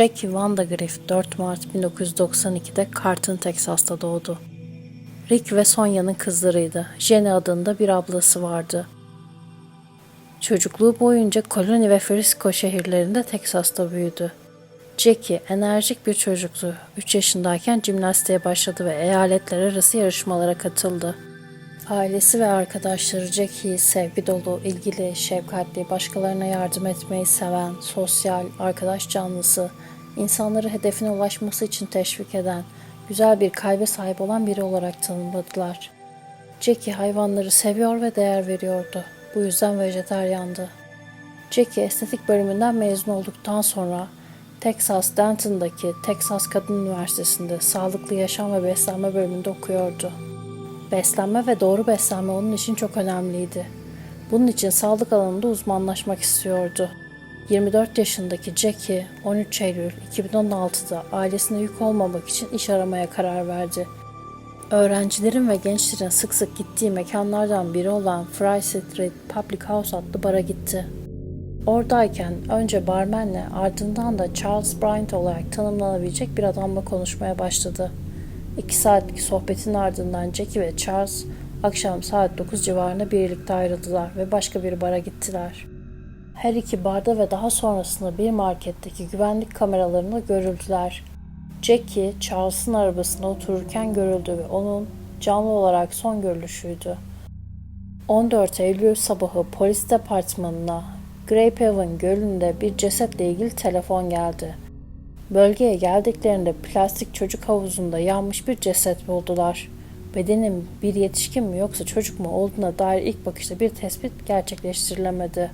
Jackie Vandagriff 4 Mart 1992'de Carlton, Teksas'ta doğdu. Rick ve Sonya'nın kızlarıydı. Jenny adında bir ablası vardı. Çocukluğu boyunca Colony ve Frisco şehirlerinde Teksas'ta büyüdü. Jackie enerjik bir çocuktu. 3 yaşındayken jimnastiğe başladı ve eyaletler arası yarışmalara katıldı. Ailesi ve arkadaşları Jackie'yi sevgi dolu, ilgili, şefkatli, başkalarına yardım etmeyi seven, sosyal, arkadaş canlısı, insanları hedefine ulaşması için teşvik eden, güzel bir kalbe sahip olan biri olarak tanımladılar. Jackie hayvanları seviyor ve değer veriyordu. Bu yüzden vejetaryandı. Jackie estetik bölümünden mezun olduktan sonra Texas Denton'daki Texas Kadın Üniversitesi'nde sağlıklı yaşam ve beslenme bölümünde okuyordu. Beslenme ve doğru beslenme onun için çok önemliydi. Bunun için sağlık alanında uzmanlaşmak istiyordu. 24 yaşındaki Jackie 13 Eylül 2016'da ailesine yük olmamak için iş aramaya karar verdi. Öğrencilerin ve gençlerin sık sık gittiği mekanlardan biri olan Fry Street Public House adlı bara gitti. Oradayken önce barmenle ardından da Charles Bryant olarak tanımlanabilecek bir adamla konuşmaya başladı. İki saatlik sohbetin ardından Jackie ve Charles akşam saat 9 civarında birlikte ayrıldılar ve başka bir bara gittiler. Her iki barda ve daha sonrasında bir marketteki güvenlik kameralarında görüldüler. Jackie, Charles'ın arabasına otururken görüldü ve onun canlı olarak son görülüşüydü. 14 Eylül sabahı polis departmanına Grapehaven Gölü'nde bir cesetle ilgili telefon geldi. Bölgeye geldiklerinde plastik çocuk havuzunda yanmış bir ceset buldular. Bedenin bir yetişkin mi yoksa çocuk mu olduğuna dair ilk bakışta bir tespit gerçekleştirilemedi.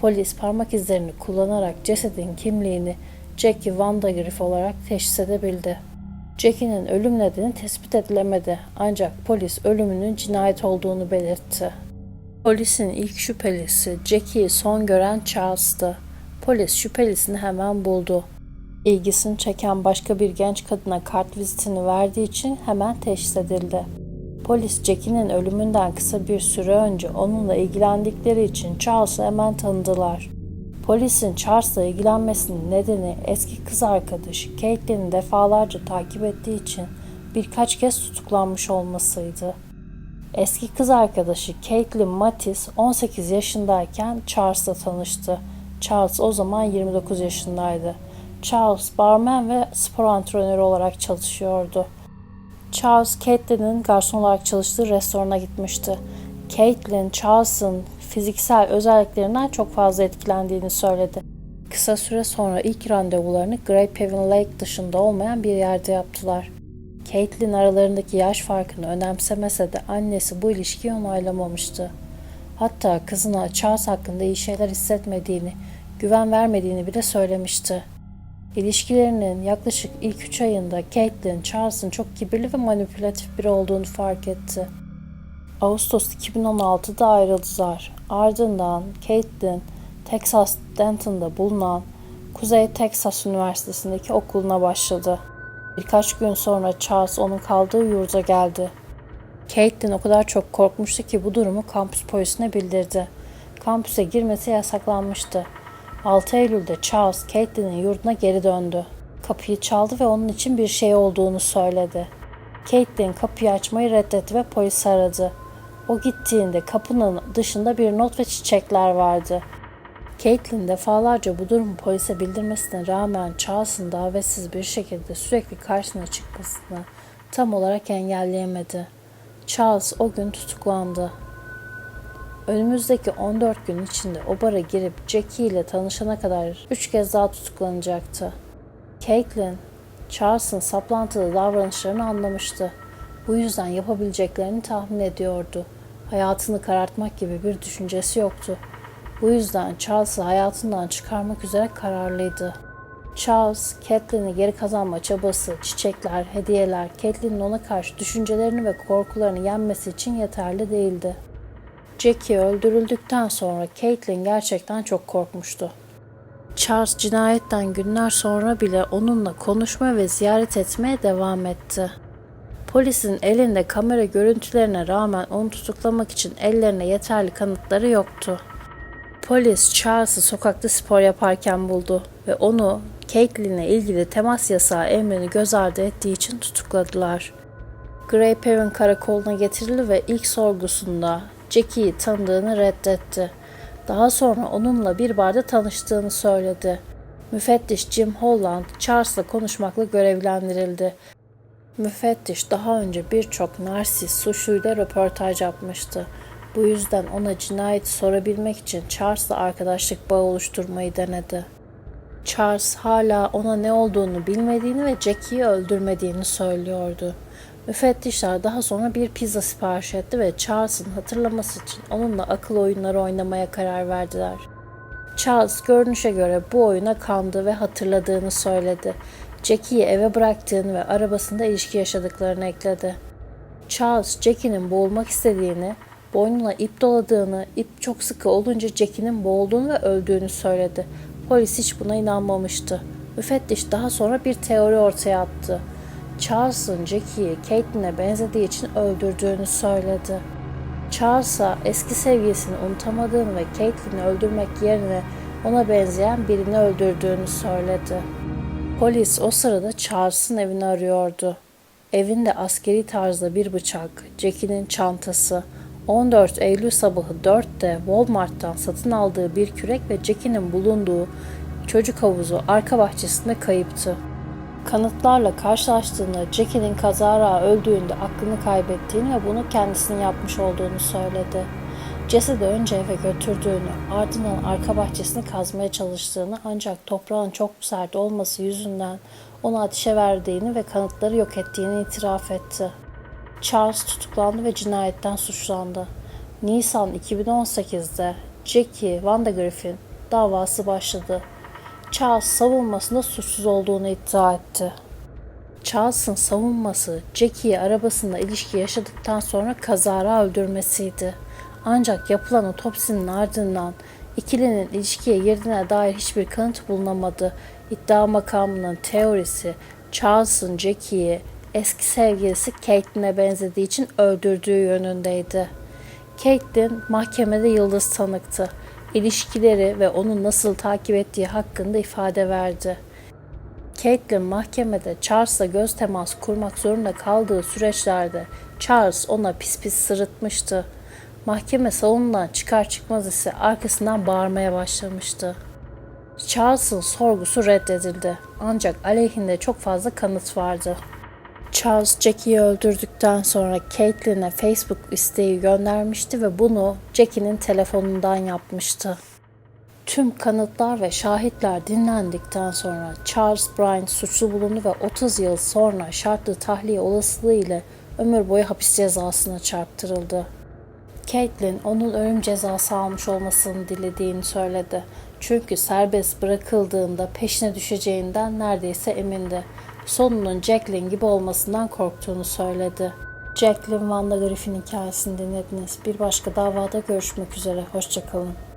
Polis parmak izlerini kullanarak cesedin kimliğini Jackie Vandagriff olarak teşhis edebildi. Jackie'nin ölüm nedeni tespit edilemedi ancak polis ölümünün cinayet olduğunu belirtti. Polisin ilk şüphelisi Jackie'yi son gören Charles'tı. Polis şüphelisini hemen buldu. İlgisini çeken başka bir genç kadına kart vizitini verdiği için hemen teşhis edildi. Polis Jackie'nin ölümünden kısa bir süre önce onunla ilgilendikleri için Charles'ı hemen tanıdılar. Polisin Charles'la ilgilenmesinin nedeni eski kız arkadaşı Caitlyn'i defalarca takip ettiği için birkaç kez tutuklanmış olmasıydı. Eski kız arkadaşı Caitlyn Mattis 18 yaşındayken Charles'la tanıştı. Charles o zaman 29 yaşındaydı. Charles barmen ve spor antrenörü olarak çalışıyordu. Charles, Caitlyn'in garson olarak çalıştığı restorana gitmişti. Caitlyn, Charles'ın fiziksel özelliklerinden çok fazla etkilendiğini söyledi. Kısa süre sonra ilk randevularını Grapehaven Lake dışında olmayan bir yerde yaptılar. Caitlyn aralarındaki yaş farkını önemsemese de annesi bu ilişkiyi onaylamamıştı. Hatta kızına Charles hakkında iyi şeyler hissetmediğini, güven vermediğini bile söylemişti. İlişkilerinin yaklaşık ilk üç ayında Caitlyn, Charles'ın çok kibirli ve manipülatif biri olduğunu fark etti. Ağustos 2016'da ayrıldılar. Ardından Caitlyn, Texas Denton'da bulunan Kuzey Texas Üniversitesi'ndeki okuluna başladı. Birkaç gün sonra Charles onun kaldığı yurda geldi. Caitlyn o kadar çok korkmuştu ki bu durumu kampüs polisine bildirdi. Kampüse girmesi yasaklanmıştı. 6 Eylül'de Charles Caitlyn'in yurduna geri döndü. Kapıyı çaldı ve onun için bir şey olduğunu söyledi. Caitlyn kapıyı açmayı reddetti ve polisi aradı. O gittiğinde kapının dışında bir not ve çiçekler vardı. Caitlyn defalarca bu durumu polise bildirmesine rağmen Charles'ın davetsiz bir şekilde sürekli karşısına çıkmasını tam olarak engelleyemedi. Charles o gün tutuklandı. Önümüzdeki 14 gün içinde o bara girip Jackie ile tanışana kadar 3 kez daha tutuklanacaktı. Caitlyn, Charles'ın saplantılı davranışlarını anlamıştı. Bu yüzden yapabileceklerini tahmin ediyordu. Hayatını karartmak gibi bir düşüncesi yoktu. Bu yüzden Charles'ı hayatından çıkarmak üzere kararlıydı. Charles, Catelyn'i geri kazanma çabası, çiçekler, hediyeler, Catelyn'in ona karşı düşüncelerini ve korkularını yenmesi için yeterli değildi. Jackie öldürüldükten sonra Caitlyn gerçekten çok korkmuştu. Charles cinayetten günler sonra bile onunla konuşma ve ziyaret etmeye devam etti. Polisin elinde kamera görüntülerine rağmen onu tutuklamak için ellerine yeterli kanıtları yoktu. Polis Charles'ı sokakta spor yaparken buldu ve onu Caitlyn'le ilgili temas yasağı emrini göz ardı ettiği için tutukladılar. Grey Perrin karakoluna getirildi ve ilk sorgusunda Jackie'yi tanıdığını reddetti. Daha sonra onunla bir barda tanıştığını söyledi. Müfettiş Jim Holland, Charles'la konuşmakla görevlendirildi. Müfettiş daha önce birçok narsis suçluyla röportaj yapmıştı. Bu yüzden ona cinayeti sorabilmek için Charles'la arkadaşlık bağı oluşturmayı denedi. Charles hala ona ne olduğunu bilmediğini ve Jackie'yi öldürmediğini söylüyordu. Müfettişler daha sonra bir pizza sipariş etti ve Charles'ın hatırlaması için onunla akıl oyunları oynamaya karar verdiler. Charles görünüşe göre bu oyuna kandı ve hatırladığını söyledi. Jackie'yi eve bıraktığını ve arabasında ilişki yaşadıklarını ekledi. Charles, Jackie'nin boğulmak istediğini, boynuna ip doladığını, ip çok sıkı olunca Jackie'nin boğulduğunu ve öldüğünü söyledi. Polis hiç buna inanmamıştı. Müfettiş daha sonra bir teori ortaya attı. Charles'ın Jackie'yi Caitlyn'e benzediği için öldürdüğünü söyledi. Charles'a eski sevgilisini unutamadığını ve Caitlyn'i öldürmek yerine ona benzeyen birini öldürdüğünü söyledi. Polis o sırada Charles'ın evini arıyordu. Evinde askeri tarzda bir bıçak, Jackie'nin çantası, 14 Eylül sabahı 4'te Walmart'tan satın aldığı bir kürek ve Jackie'nin bulunduğu çocuk havuzu arka bahçesinde kayıptı. Kanıtlarla karşılaştığında Jackie'nin kazara öldüğünde aklını kaybettiğini ve bunu kendisinin yapmış olduğunu söyledi. Cesedi önce eve götürdüğünü, ardından arka bahçesini kazmaya çalıştığını ancak toprağın çok sert olması yüzünden onu ateşe verdiğini ve kanıtları yok ettiğini itiraf etti. Charles tutuklandı ve cinayetten suçlandı. Nisan 2018'de Jackie Vandegrift'in davası başladı. Charles savunmasında suçsuz olduğunu iddia etti. Charles'ın savunması Jackie'yi arabasında ilişki yaşadıktan sonra kazara öldürmesiydi. Ancak yapılan otopsinin ardından ikilinin ilişkiye girdiğine dair hiçbir kanıt bulunamadı. İddia makamının teorisi Charles'ın Jackie'yi eski sevgilisi Caitlyn'e benzediği için öldürdüğü yönündeydi. Caitlyn mahkemede yıldız tanıktı. İlişkileri ve onu nasıl takip ettiği hakkında ifade verdi. Caitlyn mahkemede Charles'la göz teması kurmak zorunda kaldığı süreçlerde Charles ona pis pis sırıtmıştı. Mahkeme salonundan çıkar çıkmaz ise arkasından bağırmaya başlamıştı. Charles'ın sorgusu reddedildi. Ancak aleyhinde çok fazla kanıt vardı. Charles Jackie'yi öldürdükten sonra Caitlyn'e Facebook isteği göndermişti ve bunu Jackie'nin telefonundan yapmıştı. Tüm kanıtlar ve şahitler dinlendikten sonra Charles Bryant suçlu bulundu ve 30 yıl sonra şartlı tahliye olasılığı ile ömür boyu hapis cezasına çarptırıldı. Caitlyn onun ölüm cezası almış olmasını dilediğini söyledi. Çünkü serbest bırakıldığında peşine düşeceğinden neredeyse emindi. Sonunun Jacqueline gibi olmasından korktuğunu söyledi. Jacqueline Van de Griffin hikayesini dinlediniz. Bir başka davada görüşmek üzere. Hoşçakalın.